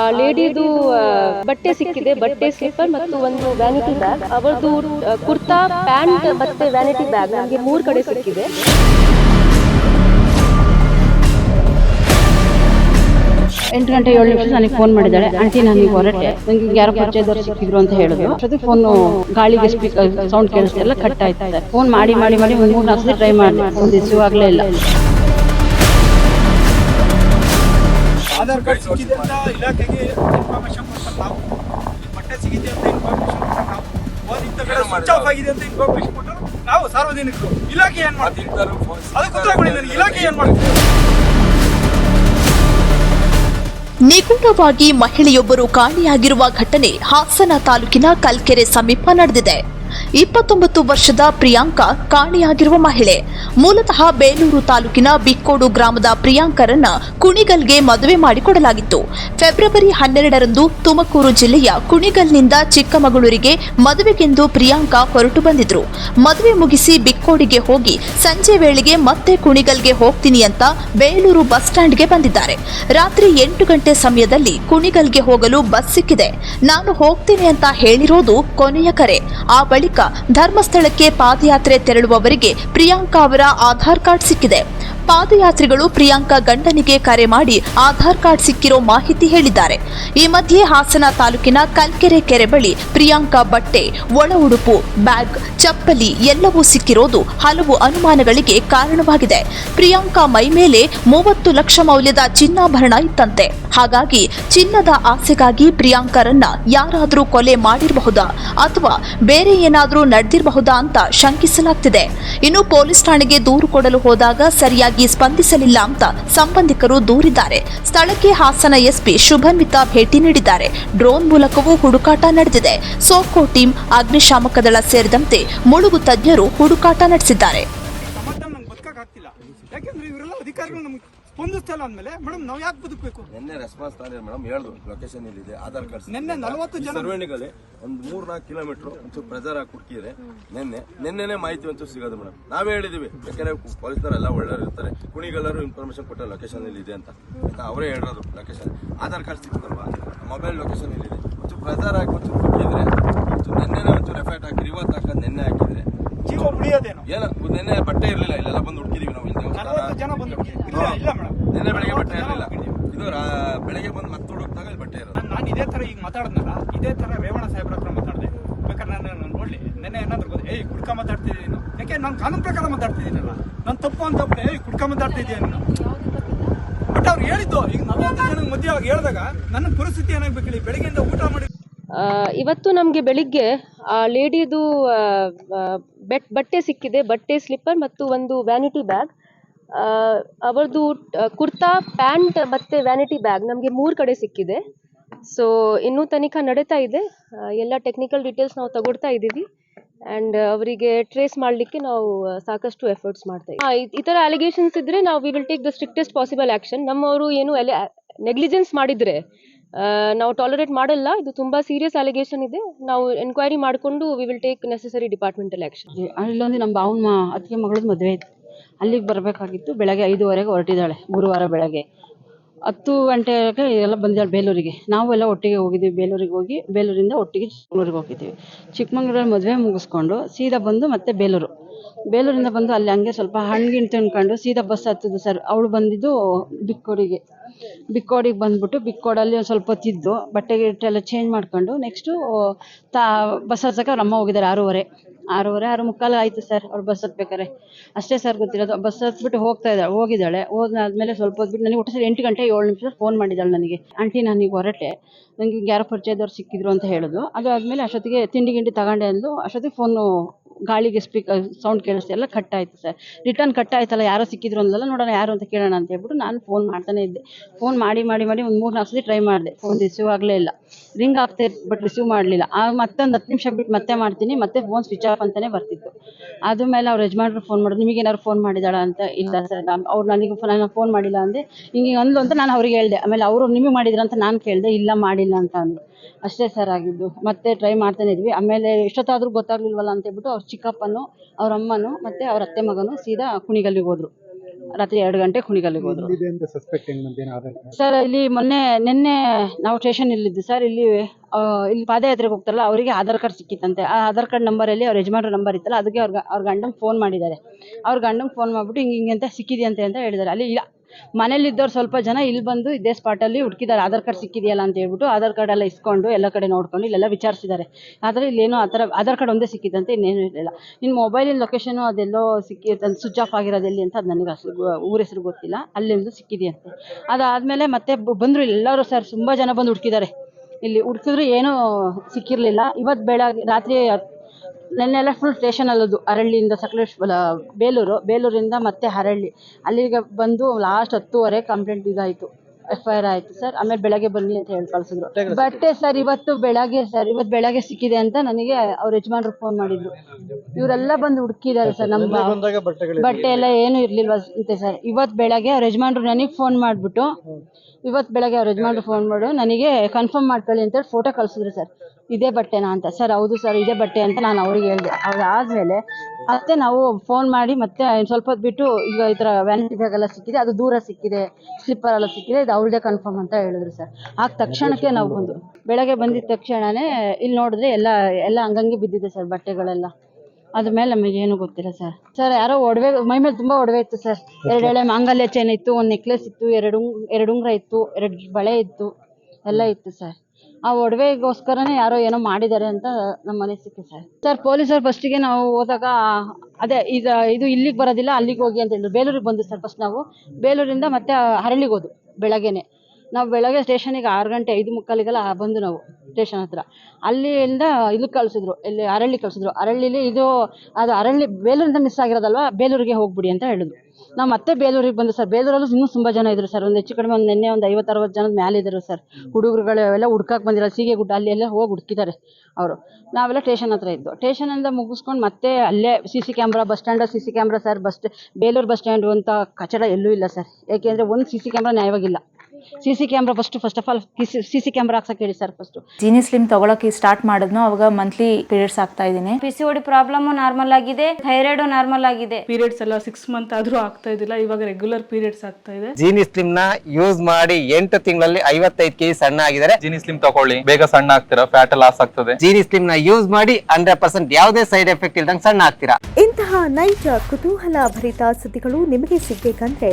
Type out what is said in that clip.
ಆ ಲೇಡಿದು ಬಟ್ಟೆ ಸಿಕ್ಕಿದೆ, ಬಟ್ಟೆ ಸ್ಲಿಪ್ಪರ್ ಮತ್ತು ಒಂದು ವ್ಯಾನಿಟಿ ಬ್ಯಾಗ್ ಅವರದು ಕುರ್ತಾ, ಪ್ಯಾಂಟ್ ಮತ್ತೆ ವ್ಯಾನಿಟಿ ಬ್ಯಾಗ್ ನಮಗೆ ಮೂರು ಕಡೆ ಸಿಕ್ಕಿದೆ. ಎಂಟು ಗಂಟೆ ಏಳು ನಿಮಿಷ ನನಗೆ ಫೋನ್ ಮಾಡಿದ್ದಾಳೆ. ಆಂಟಿ ನನಗೆ ಹೊರಟೆ. ನನಗೆ ಯಾರೋ ಪರಿಚಯದವ್ರು ಸಿಕ್ಕಿದ್ರು ಅಂತ ಹೇಳಿದ್ರು. ಅಷ್ಟೊತ್ತಿಗೆ ಫೋನ್ ಗಾಳಿಗೆ ಸ್ಪೀಕರ್ ಸೌಂಡ್ ಕೇಳಿಸ್ತಾ ಎಲ್ಲ ಕಟ್ ಆಯ್ತು ಫೋನ್ ಮಾಡಿ ಮಾಡಿ ಮಾಡಿ, ಒಂದು ಮೂರು ಟ್ರೈ ಮಾಡಿ ಒಂದು ಇಸ್ಯೂ ಆಗಲೇ ಇಲ್ಲ. ಆಧಾರ್ ಕಾರ್ಡ್ ಸಿಕ್ಕಿದೆ ಅಂತ ಇಲಾಖೆಗೆ ಇನ್ಫಾರ್ಮೇಶನ್ ಕೊಡ್ತಾರೆ ನಾವು ಬಟ್ಟೆ ಸಿಗಿದೆ ಅಂತ ಇನ್ಫಾರ್ಮೇಶನ್ ನಾವು ಒಂದು ಇಂಥ ಕಡೆ ಸ್ವಿಚ್ ಆಫ್ ಆಗಿದೆ ಅಂತ ಇನ್ಫಾರ್ಮೇಶನ್ ಕೊಟ್ಟರು ನಾವು ಸಾರ್ವಜನಿಕರು. ಇಲಾಖೆ ಏನ್ ಮಾಡ್ತೀವಿ? ಅದಕ್ಕೆ ಉತ್ತರ ಕೊಡಿ ನನಗೆ. ಇಲಾಖೆ ಏನ್ ಮಾಡ್ತೀವಿ? ನಿಗೂಢವಾಗಿ ಮಹಿಳೆಯೊಬ್ಬರು ಕಾಣೆಯಾಗಿರುವ ಘಟನೆ ಹಾಸನ ತಾಲೂಕಿನ ಕಲ್ಕೆರೆ ಸಮೀಪ ನಡೆದಿದೆ. ಇಪ್ಪತ್ತೊಂಬತ್ತು ವರ್ಷದ ಪ್ರಿಯಾಂಕಾ ಕಾಣೆಯಾಗಿರುವ ಮಹಿಳೆ. ಮೂಲತಃ ಬೇಲೂರು ತಾಲೂಕಿನ ಬಿಕ್ಕೋಡು ಗ್ರಾಮದ ಪ್ರಿಯಾಂಕರನ್ನ ಕುಣಿಗಲ್ಗೆ ಮದುವೆ ಮಾಡಿಕೊಡಲಾಗಿತ್ತು. ಫೆಬ್ರವರಿ ಹನ್ನೆರಡರಂದು ತುಮಕೂರು ಜಿಲ್ಲೆಯ ಕುಣಿಗಲ್ನಿಂದ ಚಿಕ್ಕಮಗಳೂರಿಗೆ ಮದುವೆಗೆಂದು ಪ್ರಿಯಾಂಕಾ ಹೊರಟು ಬಂದಿದ್ರು. ಮದುವೆ ಮುಗಿಸಿ ಬಿಕ್ಕೋಡಿಗೆ ಹೋಗಿ ಸಂಜೆ ವೇಳೆಗೆ ಮತ್ತೆ ಕುಣಿಗಲ್ಗೆ ಹೋಗ್ತೀನಿ ಅಂತ ಬೇಲೂರು ಬಸ್ ಸ್ಟ್ಯಾಂಡ್ಗೆ ಬಂದಿದ್ದಾರೆ. ರಾತ್ರಿ ಎಂಟು ಗಂಟೆ ಸಮಯದಲ್ಲಿ ಕುಣಿಗಲ್ಗೆ ಹೋಗಲು ಬಸ್ ಸಿಕ್ಕಿದೆ. ನಾನು ಹೋಗ್ತೀನಿ ಅಂತ ಹೇಳಿರೋದು ಕೊನೆಯ ಕರೆ. ಆ ಧರ್ಮಸ್ಥಳಕ್ಕೆ ಪಾದಯಾತ್ರೆ ತೆರಳುವವರಿಗೆ ಪ್ರಿಯಾಂಕಾ ಅವರ ಆಧಾರ್ ಕಾರ್ಡ್ ಸಿಕ್ಕಿದೆ. ಪಾದಯಾತ್ರಿಗಳು ಪ್ರಿಯಾಂಕಾ ಗಂಡನಿಗೆ ಕರೆ ಮಾಡಿ ಆಧಾರ್ ಕಾರ್ಡ್ ಸಿಕ್ಕಿರೋ ಮಾಹಿತಿ ಹೇಳಿದ್ದಾರೆ. ಈ ಮಧ್ಯೆ ಹಾಸನ ತಾಲೂಕಿನ ಕಲ್ಕೆರೆ ಕೆರೆ ಬಳಿ ಪ್ರಿಯಾಂಕಾ ಬಟ್ಟೆ, ಒಳ ಉಡುಪು, ಬ್ಯಾಗ್, ಚಪ್ಪಲಿ ಎಲ್ಲವೂ ಸಿಕ್ಕಿರೋದು ಹಲವು ಅನುಮಾನಗಳಿಗೆ ಕಾರಣವಾಗಿದೆ. ಪ್ರಿಯಾಂಕಾ ಮೈ ಮೇಲೆ ಮೂವತ್ತು ಲಕ್ಷ ಮೌಲ್ಯದ ಚಿನ್ನಾಭರಣ ಇತ್ತಂತೆ. ಹಾಗಾಗಿ ಚಿನ್ನದ ಆಸೆಗಾಗಿ ಪ್ರಿಯಾಂಕರನ್ನ ಯಾರಾದರೂ ಕೊಲೆ ಮಾಡಿರಬಹುದಾ ಅಥವಾ ಬೇರೆ ಏನಾದರೂ ನಡೆದಿರಬಹುದಾ ಅಂತ ಶಂಕಿಸಲಾಗ್ತಿದೆ. ಇನ್ನು ಪೊಲೀಸ್ ಠಾಣೆಗೆ ದೂರು ಕೊಡಲು ಹೋದಾಗ ಸರಿಯಾಗಿ ಸ್ಪಂದಿಸಲಿಲ್ಲ ಅಂತ ಸಂಬಂಧಿಕರು ದೂರಿದ್ದಾರೆ. ಸ್ಥಳಕ್ಕೆ ಹಾಸನ ಎಸ್ಪಿ ಶುಭನ್ವಿತಾ ಭೇಟಿ ನೀಡಿದ್ದಾರೆ. ಡ್ರೋನ್ ಮೂಲಕವೂ ಹುಡುಕಾಟ ನಡೆದಿದೆ. ಸೋಕೋ ಟೀಮ್ ಅಗ್ನಿಶಾಮಕ ದಳ ಸೇರಿದಂತೆ ಮುಳುಗು ತಜ್ಞರು ಹುಡುಕಾಟ ನಡೆಸಿದ್ದಾರೆ. ಸ್ಪಂದಿಸ್ತಾ ಇಲ್ಲ ಅಂದ್ಮೇಲೆ ಮೇಡಮ್ ನಾವು ಯಾಕೆ ಬದುಕಬೇಕು? ನಿನ್ನೆ ರೆಸ್ಪಾನ್ಸ್ ತಾನೇ ಮೇಡಮ್ ಹೇಳ್ದು ಲೊಕೇಶನ್ ಇಲ್ಲಿದೆ ಆಧಾರ್ ಕಾರ್ಡ್ ನಿನ್ನೆ 40 ಜನ- ಸರ್ವೇಣಿಗಲ್ಲಿ ಒಂದು ಮೂರ್ ನಾಲ್ಕು ಕಿಲೋಮೀಟರ್ ಒಂಚೂರು ಪ್ರೆಜರ್ ಹಾಕಿ ಹುಡುಕಿದ್ರೆ ನಿನ್ನೆ ನಿನ್ನೆನೆ ಮಾಹಿತಿ ಒಂಚೂರು ಸಿಗೋದು ಮೇಡಮ್. ನಾವೇ ಹೇಳಿದೀವಿ ಯಾಕಂದ್ರೆ ಒಳ್ಳೆಯವ್ರು ಇರ್ತಾರೆ. ಕುಣಿಗೆಲ್ಲರೂ ಇನ್ಫಾರ್ಮೇಶನ್ ಕೊಟ್ಟ ಲೊಕೇಶನ್ ಇಲ್ಲಿದೆ ಅಂತ. ಆಯ್ತಾ? ಅವರೇ ಹೇಳಿರೋದು ಲೊಕೇಶನ್ ಆಧಾರ್ ಕಾರ್ಡ್ ಸಿಕ್ತಲ್ವಾ? ಮೊಬೈಲ್ ಲೊಕೇಶನ್ ಇಲ್ಲಿದೆ. ಒಂಚೂರು ಪ್ರೆಜರ್ ಹಾಕಿ ಒಂಚೂರು ಹುಡುಕಿದ್ರೆ ಒಂಚೂರು ನಿನ್ನೆನೆ ಒಂಚೂರು ಎಫೆಕ್ಟ್ ಹಾಕಿ ಇವತ್ತು ಹಾಕೋದು ನಿನ್ನೆ ಹಾಕಿದ್ರೆ ಜೀವ ಉಳಿಯೋದೇನು ಏನ ನಿನ್ನೆ ಬಟ್ಟೆ ಇರಲಿಲ್ಲ ಇಲ್ಲೆಲ್ಲ ಬಂದು ಹುಡುಕಿದೀವಿ ನಾವು ಇಲ್ಲಿ ನಲವತ್ತು ಜನ ಬಂದು ಇಲ್ಲ ಇಲ್ಲ ಮೇಡಮ್ ನಿನ್ನೆ ಬೆಳಗ್ಗೆ ಬಟ್ಟೆ ಇರಲಿಲ್ಲ ಇದು ರಾ- ಬೆಳಗ್ಗೆ ಬಂದು ಮತ್ತೆ ಹುಡುಕ್ದಾಗ ಇಲ್ಲಿ ಬಟ್ಟೆ ಇರೋದು ನಾನು ಇದೇ ತರ ಈಗ ಮಾತಾಡಿದ್ನಲ್ಲ ಇದೇ ತರ ರೇವಣ ಸಾಹೇಬ್ರ ಹತ್ರ ಮಾತಾಡಿದೆ ಬೇಕಾದ್ರೆ ನಾನು ನಾನು ನೋಡ್ಲಿ ನೆನ್ನೆ ಏನಾದ್ರು ಗೊತ್ತಾ? ಏಯ್, ಕುಡ್ಕ ಮಾತಾಡ್ತಿದ್ದೀನಿ ನೀನು? ಯಾಕೆ? ನಾನು ಕಾನೂನು ಪ್ರಕಾರ ಮಾತಾಡ್ತಿದ್ದೀನಲ್ಲ ನಾನು ತಪ್ಪು ಅಂತ ಒಬ್ಬ ಏಯ್, ಕುಡ್ಕ ಮಾತಾಡ್ತಿದ್ದೀನಿ ನೀನು? ಬಟ್ ಅವ್ರು ಹೇಳಿದ್ದು, ಈಗ ನಲವತ್ತು ಜನ ಮಧ್ಯೆ ಅವಾಗ ಹೇಳಿದಾಗ ನನ್ನ ಪರಿಸ್ಥಿತಿ ಏನಾಗ್ಬೇಕು ಹೇಳಿ ಬೆಳಗ್ಗೆಯಿಂದ ಊಟ ಮಾಡಿ ಇವತ್ತು ನಮಗೆ ಬೆಳಿಗ್ಗೆ, ಆ, ಲೇಡಿದು ಬೆಟ್, ಬಟ್ಟೆ ಸಿಕ್ಕಿದೆ. ಬಟ್ಟೆ, ಸ್ಲಿಪ್ಪರ್ ಮತ್ತು ಒಂದು ವ್ಯಾನಿಟಿ ಬ್ಯಾಗ್ ಅವರದು ಕುರ್ತಾ, ಪ್ಯಾಂಟ್ ಮತ್ತು ವ್ಯಾನಿಟಿ ಬ್ಯಾಗ್ ನಮಗೆ ಮೂರು ಕಡೆ ಸಿಕ್ಕಿದೆ. ಸೊ ಇನ್ನೂ ತನಿಖಾ ನಡೀತಾ ಇದೆ. ಎಲ್ಲ ಟೆಕ್ನಿಕಲ್ ಡೀಟೇಲ್ಸ್ ನಾವು ತಗೊಳ್ತಾ ಇದ್ದೀವಿ. ಆ್ಯಂಡ್ ಅವರಿಗೆ ಟ್ರೇಸ್ ಮಾಡಲಿಕ್ಕೆ ನಾವು ಸಾಕಷ್ಟು ಎಫರ್ಟ್ಸ್ ಮಾಡ್ತಾ ಈ- ಥರ ಅಲಿಗೇಷನ್ಸ್ ಇದ್ದರೆ ನಾವು we will take the strictest possible action ನಮ್ಮವರು ಏನು ನೆಗ್ಲಿಜೆನ್ಸ್ ಮಾಡಿದರೆ ನಾವು ಟಾಲರೇಟ್ ಮಾಡಲ್ಲ. ಇದು ತುಂಬಾ ಸೀರಿಯಸ್ ಅಲಿಗೇಷನ್ ಇದೆ. ನಾವು ಎನ್ಕ್ವೈರಿ ಮಾಡಿಕೊಂಡು we will take necessary departmental action ಅಲ್ಲೊಂದು ನಮ್ಮ ಭಾವನ ಅತ್ತಿಗೆ ಮಗಳದ್ದು ಮದುವೆ ಇತ್ತು. ಅಲ್ಲಿಗೆ ಬರಬೇಕಾಗಿತ್ತು. ಬೆಳಗ್ಗೆ ಐದುವರೆಗೆ ಹೊರಟಿದ್ದಾಳೆ, ಗುರುವಾರ ಬೆಳಗ್ಗೆ. ಹತ್ತು ಗಂಟೆಗೆ ಎಲ್ಲ ಬಂದಿದ್ದಾಳೆ ಬೇಲೂರಿಗೆ. ಎಲ್ಲ ಒಟ್ಟಿಗೆ ಹೋಗಿದ್ದೀವಿ ಬೇಲೂರಿಗೆ ಹೋಗಿ, ಬೇಲೂರಿಂದ ಒಟ್ಟಿಗೆ ಚಿಕ್ಕಮಂಗ್ಳೂರಿಗೆ ಹೋಗಿದ್ದೀವಿ ಚಿಕ್ಕಮಂಗ್ಳೂರಲ್ಲಿ ಮದುವೆ ಮುಗಿಸ್ಕೊಂಡು ಸೀದಾ ಬಂದು ಮತ್ತೆ ಬೇಲೂರು. ಬೇಲೂರಿಂದ ಬಂದು ಅಲ್ಲಿ ಹಂಗೆ ಸ್ವಲ್ಪ ಹಣ್ಣಿನ ತಿನ್ಕೊಂಡು ಸೀದಾ ಬಸ್ ಹತ್ತಿದ್ದು ಸರ್. ಅವಳು ಬಂದಿದ್ದು ಬಿಕ್ಕೋಡಿಗೆ. ಬಿಕ್ಕೋಡಿಗೆ ಬಂದ್ಬಿಟ್ಟು ಬಿಕ್ಕೋಡಲ್ಲಿ ಒಂದು ಸ್ವಲ್ಪ ಹೊತ್ತಿದ್ದು. ಬಟ್ಟೆ ಗಿಟ್ಟೆ ಎಲ್ಲ ಚೇಂಜ್ ಮಾಡ್ಕೊಂಡು ನೆಕ್ಸ್ಟು ತಾ ಬಸ್ ಹತ್ತಕ್ಕೆ ಅವ್ರ ಅಮ್ಮ ಹೋಗಿದ್ದಾರೆ ಆರೂವರೆ. ಆರೂವರೆ ಆರು ಮುಕ್ಕಾಲು ಆಯಿತು ಸರ್ ಅವ್ರು ಬಸ್ ಹತ್ಬೇಕಾರೆ ಅಷ್ಟೇ ಸರ್ ಗೊತ್ತಿರೋದು. ಬಸ್ ಹತ್ಬಿಟ್ಟು ಹೋಗ್ತಾ ಇದ್ದಾಳೆ ಹೋಗಿದ್ದಾಳೆ. ಹೋದಾದ್ಮೇಲೆ ಸ್ವಲ್ಪ ಹೊತ್ಬಿಟ್ಟು ನನಗೆ ಒಟ್ಟು ಸರಿ ಎಂಟು ಗಂಟೆ ಏಳು ನಿಮಿಷ ಫೋನ್ ಮಾಡಿದ್ದಾಳೆ ನನಗೆ. ಆಂಟಿ ನಾನೀಗ ಹೊರಟೆ. ನನಗೆ ಯಾರೋ ಪರಿಚಯದವ್ರು ಸಿಕ್ಕಿದ್ರು ಅಂತ ಹೇಳಿದ್ರು ಅದು ಆದಮೇಲೆ ಅಷ್ಟೊತ್ತಿಗೆ ತಿಂಡಿ ಗಿಂಡಿ ತಗೊಂಡೆ ಅಂದು ಅಷ್ಟೊತ್ತಿಗೆ ಫೋನು ಗಾಳಿಗೆ ಸ್ಪೀಕರ್ ಸೌಂಡ್ ಕೇಳಿಸ್ತಾ ಎಲ್ಲ ಕಟ್ ಆಯಿತು ಸರ್ ರಿಟರ್ನ್ ಕಟ್ ಆಯ್ತಲ್ಲ, ಯಾರೋ ಸಿಕ್ಕಿದ್ರು ಅಂದಲ್ಲ ನೋಡೋಣ ಯಾರು ಅಂತ ಕೇಳೋಣ ಅಂತ ಹೇಳ್ಬಿಟ್ಟು ನಾನು ಫೋನ್ ಮಾಡ್ತಾನೆ ಇದ್ದೆ. ಫೋನ್ ಮಾಡಿ ಮಾಡಿ ಮಾಡಿ ಒಂದು ಮೂರು ನಾಲ್ಕು ಸತಿ ಟ್ರೈ ಮಾಡಿದೆ. ಫೋನ್ ರಿಸೀವ್ ಆಗಲೇ ಇಲ್ಲ. ರಿಂಗ್ ಆಗ್ತಾ ಇತ್ತು ಬಟ್ ರಿಸೀವ್ ಮಾಡಲಿಲ್ಲ. ಆ ಮತ್ತೊಂದು ಹತ್ತು ನಿಮಿಷ ಬಿಟ್ಟು ಮತ್ತೆ ಮಾಡ್ತೀನಿ, ಮತ್ತೆ ಫೋನ್ ಸ್ವಿಚ್ ಆಫ್ ಅಂತಲೇ ಬರ್ತಿತ್ತು. ಅದ್ರ ಮೇಲೆ ಅವ್ರು ಯಜಮಾನ್ರು ಫೋನ್ ಮಾಡಿದ್ರು, ನಿಮಗೆ ಏನಾದ್ರು ಫೋನ್ ಮಾಡಿದಾಳ? ಅಂತ ಇಲ್ಲ ಸರ್ ಅವ್ರು ನನಗೆ ನಾನು ಫೋನ್ ಮಾಡಿಲ್ಲ ಅಂದೆ. ಹಿಂಗೆ ಅಂದ್ಲು ಅಂತ ನಾನು ಅವ್ರಿಗೆ ಹೇಳಿದೆ. ಆಮೇಲೆ ಅವರು, ನಿಮಗೆ ಮಾಡಿದ್ರು? ಅಂತ ನಾನು ಕೇಳಿದೆ, ಇಲ್ಲ, ಮಾಡಿಲ್ಲ ಅಂತ ಅಂದ್ರು ಅಷ್ಟೇ ಸರ್ ಆಗಿದ್ದು. ಮತ್ತೆ ಟ್ರೈ ಮಾಡ್ತಾನೆ ಇದ್ವಿ. ಆಮೇಲೆ ಎಷ್ಟೊತ್ತಾದರೂ ಗೊತ್ತಾಗ್ಲಿಲ್ವಲ್ಲ ಅಂತ ಹೇಳ್ಬಿಟ್ಟು ಅವ್ರ ಚಿಕ್ಕಪ್ಪನು ಅವ್ರ ಅಮ್ಮನು ಮತ್ತೆ ಅವ್ರ ಅತ್ತೆ ಮಗನು ಸೀದಾ ಕುಣಿಗಲ್ಲಿಗೆ ಹೋದ್ರು. ರಾತ್ರಿ ಎರಡು ಗಂಟೆ ಕುಣಿಗಲ್ಲಿಗೆ ಹೋದ್ರು. ಸರ್ ಇಲ್ಲಿ ಮೊನ್ನೆ ನಿನ್ನೆ ನಾವು ಸ್ಟೇಷನ್ ಇಲ್ಲಿದ್ದು ಸರ್ ಇಲ್ಲಿ ಇಲ್ಲಿ ಪಾದಯಾತ್ರೆಗೆ ಹೋಗ್ತಾರಲ್ಲ ಅವರಿಗೆ ಆಧಾರ್ ಕಾರ್ಡ್ ಸಿಕ್ಕಿತ್ತಂತೆ. ಆ ಆಧಾರ್ ಕಾರ್ಡ್ ನಂಬರಲ್ಲಿ ಅವ್ರ ಯಜಮಾನ್ರ ನಂಬರ್ ಇತ್ತಲ್ಲ ಅದಕ್ಕೆ ಅವ್ರ ಅವ್ರ ಗಂಡಂಗೆ ಫೋನ್ ಮಾಡಿದ್ದಾರೆ. ಅವ್ರ ಗಂಡಂಗೆ ಫೋನ್ ಮಾಡಿಬಿಟ್ಟು ಹಿಂಗೆ ಹಿಂಗೆ ಅಂತ ಸಿಕ್ಕಿದೆಯಂತೆ ಅಂತ ಹೇಳಿದ್ದಾರೆ. ಅಲ್ಲಿ ಇಲ್ಲ ಮನೇಲಿದ್ದವ್ರು ಸ್ವಲ್ಪ ಜನ ಇಲ್ಲಿ ಬಂದು ಇದೇ ಸ್ಪಾಟಲ್ಲಿ ಹುಡುಕಿದ್ದಾರೆ. ಆಧಾರ್ ಕಾರ್ಡ್ ಸಿಕ್ಕಿದೆಯಲ್ಲ ಅಂತ ಹೇಳ್ಬಿಟ್ಟು ಆಧಾರ್ ಕಾರ್ಡ್ ಎಲ್ಲ ಇಸ್ಕೊಂಡು ಎಲ್ಲ ಕಡೆ ನೋಡ್ಕೊಂಡು ಇಲ್ಲೆಲ್ಲ ವಿಚಾರಿಸಿದ್ದಾರೆ. ಆದರೆ ಇಲ್ಲೇನೋ ಆ ಥರ ಆಧಾರ್ ಕಾರ್ಡ್ ಒಂದೇ ಸಿಕ್ಕಿದಂತೆ ಇನ್ನೇನು ಇರಲಿಲ್ಲ. ಇನ್ನು ಮೊಬೈಲಿನ ಲೊಕೇಶನು ಅದೆಲ್ಲೋ ಸಿಕ್ಕಿ ಸ್ವಿಚ್ ಆಫ್ ಆಗಿರೋದು ಎಲ್ಲಿ ಅಂತ ಅದು ನನಗೆ ಅಷ್ಟು ಊರ ಹೆಸರು ಗೊತ್ತಿಲ್ಲ. ಅಲ್ಲಿಂದ ಸಿಕ್ಕಿದೆಯಂತೆ. ಅದಾದಮೇಲೆ ಮತ್ತೆ ಬಂದರು ಎಲ್ಲರೂ ಸರ್, ತುಂಬ ಜನ ಬಂದು ಹುಡುಕಿದ್ದಾರೆ. ಇಲ್ಲಿ ಹುಡುಕಿದ್ರು ಏನೂ ಸಿಕ್ಕಿರಲಿಲ್ಲ. ಇವತ್ತು ಬೆಳಗ್ಗೆ ರಾತ್ರಿ ನೆನ್ನೆಲ್ಲ ಫುಲ್ ಸ್ಟೇಷನ್ ಅಲ್ಲದು ಅರಳ್ಳಿಯಿಂದ ಸಕಲೇಶ್ವರ ಬೇಲೂರು, ಬೇಲೂರಿಂದ ಮತ್ತೆ ಹರಳ್ಳಿ ಅಲ್ಲಿಗೆ ಬಂದು ಲಾಸ್ಟ್ ಹತ್ತುವರೆ ಕಂಪ್ಲೇಂಟ್ ಇದಾಯಿತು. ಎಫ್ ಐ ಆರ್ ಆಯ್ತು ಸರ್. ಆಮೇಲೆ ಬೆಳಗ್ಗೆ ಬನ್ನಿ ಅಂತ ಹೇಳಿ ಕಳ್ಸಿದ್ರು. ಬಟ್ಟೆ ಸರ್ ಇವತ್ತು ಬೆಳಗ್ಗೆ ಸರ್ ಇವತ್ತು ಬೆಳಗ್ಗೆ ಸಿಕ್ಕಿದೆ ಅಂತ ನನಗೆ ಅವ್ರ ಯಜಮಾನ್ರು ಫೋನ್ ಮಾಡಿದ್ರು. ಇವರೆಲ್ಲ ಬಂದು ಹುಡುಕಿದ್ದಾರೆ ಸರ್ ನಮ್ಮ ಬಟ್ಟೆ ಎಲ್ಲ ಏನು ಇರ್ಲಿಲ್ವಾ ಅಂತೆ ಸರ್. ಇವತ್ತು ಬೆಳಗ್ಗೆ ಅವ್ರ ಯಜಮಾನ್ರು ನನಗೆ ಫೋನ್ ಮಾಡಿಬಿಟ್ಟು ಇವತ್ತು ಬೆಳಗ್ಗೆ ಅವ್ರ ಯಜಮಾನ್ರು ಫೋನ್ ಮಾಡು ನನಗೆ ಕನ್ಫರ್ಮ್ ಮಾಡ್ಕೊಳ್ಳಿ ಅಂತೇಳಿ ಫೋಟೋ ಕಳಿಸಿದ್ರು ಸರ್. ಇದೇ ಬಟ್ಟೆನಾ ಅಂತ. ಸರ್ ಹೌದು ಸರ್ ಇದೇ ಬಟ್ಟೆ ಅಂತ ನಾನು ಅವ್ರಿಗೆ ಹೇಳಿದೆ. ಅದಾದಮೇಲೆ ಮತ್ತೆ ನಾವು ಫೋನ್ ಮಾಡಿ ಮತ್ತೆ ಸ್ವಲ್ಪ ಹೊತ್ತು ಬಿಟ್ಟು ಈಗ ಈ ಥರ ವ್ಯಾನಿಟಿ ಬ್ಯಾಗ್ ಎಲ್ಲ ಸಿಕ್ಕಿದೆ ಅದು ದೂರ ಸಿಕ್ಕಿದೆ ಸ್ಲಿಪ್ಪರ್ ಎಲ್ಲ ಸಿಕ್ಕಿದೆ ಇದು ಅವ್ರದೇ ಕನ್ಫರ್ಮ್ ಅಂತ ಹೇಳಿದ್ರು ಸರ್ ಆಗ ತಕ್ಷಣಕ್ಕೆ ನಾವು ಬಂದು ಬೆಳಗ್ಗೆ ಬಂದಿದ್ದ ತಕ್ಷಣನೇ ಇಲ್ಲಿ ನೋಡಿದ್ರೆ ಎಲ್ಲ ಎಲ್ಲ ಹಂಗಂಗೆ ಬಿದ್ದಿದೆ ಸರ್ ಬಟ್ಟೆಗಳೆಲ್ಲ. ಅದ್ರ ಮೇಲೆ ನಮಗೆ ಏನು ಗೊತ್ತಿಲ್ಲ ಸರ್ ಸರ್ ಯಾರೋ ಒಡವೆ ಮೈ ಮೇಲೆ ತುಂಬ ಒಡವೆ ಇತ್ತು ಸರ್ ಎರಡು ಎಳೆ ಮಾಂಗಲ್ಯ ಚೈನ್ ಇತ್ತು ಒಂದು ನೆಕ್ಲೆಸ್ ಇತ್ತು ಎರಡು ಎರಡು ಉಂಗುರ ಇತ್ತು ಎರಡು ಬಳೆ ಇತ್ತು. ಎಲ್ಲ ಇತ್ತು ಸರ್. ಆ ಒಡವೆಗೋಸ್ಕರನೇ ಯಾರೋ ಏನೋ ಮಾಡಿದ್ದಾರೆ ಅಂತ ನಮ್ಮ ಮನೆ ಸಿಕ್ಕಿದೆ ಸರ್. ಸರ್ ಪೊಲೀಸರು ಫಸ್ಟಿಗೆ ನಾವು ಹೋದಾಗ ಅದೇ ಇದು ಇದು ಇಲ್ಲಿಗೆ ಬರೋದಿಲ್ಲ ಅಲ್ಲಿಗೆ ಹೋಗಿ ಅಂತ ಹೇಳಿದ್ರು. ಬೇಲೂರಿಗೆ ಬಂದು ಸರ್ ಫಸ್ಟ್ ನಾವು. ಬೇಲೂರಿಂದ ಮತ್ತೆ ಹರಳಿಗೆ ಹೋದ್ವು ಬೆಳಗ್ಗೆನೆ. ನಾವು ಬೆಳಗ್ಗೆ ಸ್ಟೇಷನಿಗೆ ಆರು ಗಂಟೆ ಐದು ಮುಕ್ಕಾಲಿಗೆಲ್ಲ ಬಂದು ನಾವು ಸ್ಟೇಷನ್ ಹತ್ರ. ಅಲ್ಲಿಂದ ಇದಕ್ಕೆ ಕಳಿಸಿದ್ರು, ಇಲ್ಲಿ ಅರಳ್ಳಿ ಕಳಿಸಿದ್ರು. ಅರಳ್ಳಿಲಿ ಇದು, ಅದು ಅರಳ್ಳಿ ಬೇಲೂರಿಂದ ಮಿಸ್ ಆಗಿರೋದಲ್ವ? ಬೇಲೂರಿಗೆ ಹೋಗ್ಬಿಡಿ ಅಂತ ಹೇಳಿದ್ರು. ನಾವು ಮತ್ತೆ ಬೇಲೂರಿಗೆ ಬಂದು ಸರ್. ಬೇಲೂರಲ್ಲೂ ಇನ್ನೂ ತುಂಬ ಜನ ಇದ್ರು ಸರ್. ಒಂದು ಹೆಚ್ಚು ಕಡಿಮೆ ಒಂದು ನಿನ್ನೆ ಒಂದು ಐವತ್ತು ಅರವತ್ತು ಜನದ ಮೇಲೆ ಇದ್ರು ಸರ್. ಹುಡುಗರುಗಳು ಎಲ್ಲ ಹುಡ್ಕಕ್ಕೆ ಬಂದಿರೋ ಸೀಗೆ ಗುಡ್ಡ ಅಲ್ಲಿ ಎಲ್ಲ ಹೋಗಿ ಹುಡ್ಕಿದ್ದಾರೆ ಅವರು. ನಾವೆಲ್ಲ ಸ್ಟೇಷನ್ ಹತ್ರ ಇದ್ದು ಸ್ಟೇಷನಿಂದ ಮುಗಿಸ್ಕೊಂಡು ಮತ್ತೆ ಅಲ್ಲೇ C C camera bus stand C C camera sir. Bus Belur bus stand ಅಂತ ಕಚಡ ಎಲ್ಲೂ ಇಲ್ಲ ಸರ್. ಏಕೆಂದರೆ ಒಂದು C C camera ನ್ಯಾಯವಾಗಿಲ್ಲ. C C camera first first of all C C camera ಹಾಕ್ಸಕ್ಕೆ ಹೇಳಿ ಸರ್ ಫಸ್ಟ್ ಜೀನಿ ಸ್ಲಿಮ್ ತಗೊಳಕ್ಕೆ ಸ್ಟಾರ್ಟ್ ಮಾಡಿದ್ನೋ ಅವಾಗ ಮಂತ್ಲಿ ಪೀರಿಯಡ್ಸ್ ಆಗ್ತಾ ಇದ್ದೀನಿ P C O D problem normal ಆಗಿದೆ ಥೈರಾಯ್ಡ್ ನಾರ್ಮಲ್ ಆಗಿದೆ. ಪೀರಿಯಡ್ಸ್ ಎಲ್ಲ ಸಿಕ್ಸ್ ಮಂತ್ ಆದ್ರೂ ಆಗ್ತಾ ಇದಿಲ್ಲ ಇವಾಗ ರೆಗ್ಯುಲರ್ ಪೀರಿಯಡ್ಸ್ ಆಗ್ತಾ ಇದೆ. ಜೀನಿ ಸ್ಲಿಮ್ನ ಯೂಸ್ ಮಾಡಿ ಎಂಟು ತಿಂಗಳಲ್ಲಿ ಐವತ್ತೈದು ಕೆಜಿ ಸಣ್ಣ ಆಗಿದ್ದಾರೆ. ಜೀನಿ ಸ್ಲಿಮ್ ತಗೊಳ್ಳಿ ಬೇಗ ಸಣ್ಣ ಆಗ್ತೀರಾ ಫ್ಯಾಟ್ ಲಾಸ್ ಆಗ್ತದೆ. ಜೀನಿ ಸ್ಲಿಮ್ನ ಯೂಸ್ ಮಾಡಿ ಹಂಡ್ರೆಡ್ ಪರ್ಸೆಂಟ್ ಯಾವುದೇ ಸೈಡ್ ಎಫೆಕ್ಟ್ ಇಲ್ದಂಗೆ ಸಣ್ಣ ಆಗ್ತೀರಾ. ಇಂತಹ ನೈಜ ಕುತೂಹಲ ಭರಿತ ಸುದ್ದಿಗಳು ನಿಮಗೆ ಸಿಗಬೇಕಂದ್ರೆ